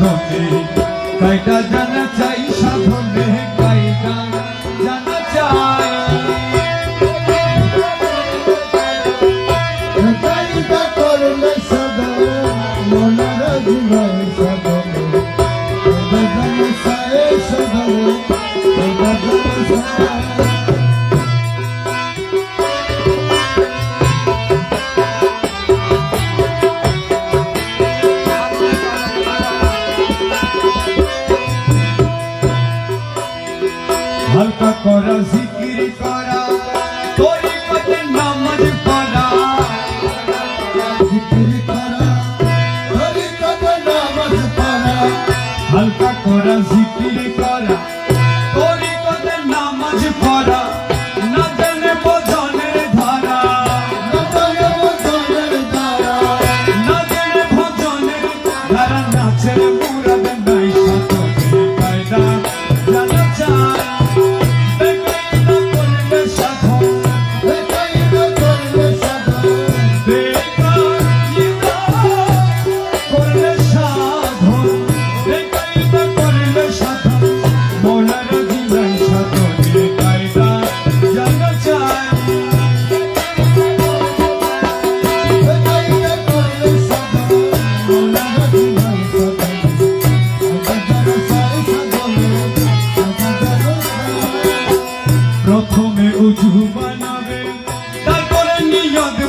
মাধ্যমে কয়টা জানা চাই সাধন হালকা করা, জিকির করা, তোরি কতে নামাজ পড়া। জিকির করা হরি কথা নামাজ পড়া। হালকা করা, জিকির করা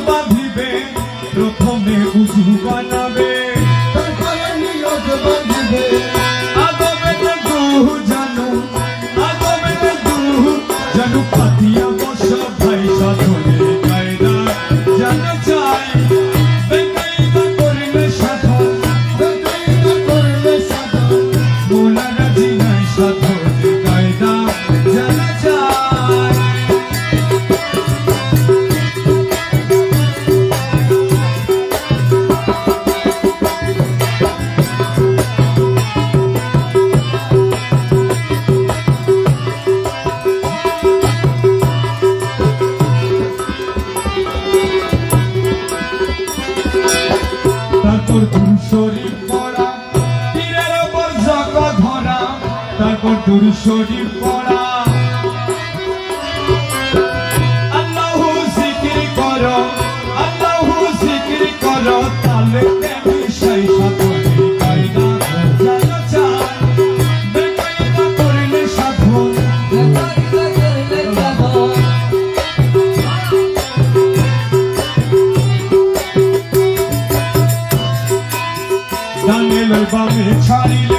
বাঁধিবে প্রথমে উজু বানাবে। তারপরে নিয়ত বাঁধিবে। তারপর শরীর পড়া। আল্লাহু জিকির করো, আল্লাহু জিকির করো, তালে তেমি সেই সাধনে কায়দা জানা চাই বেকায়দা করলে সাধন ডানে লই বামে ছাড়িলে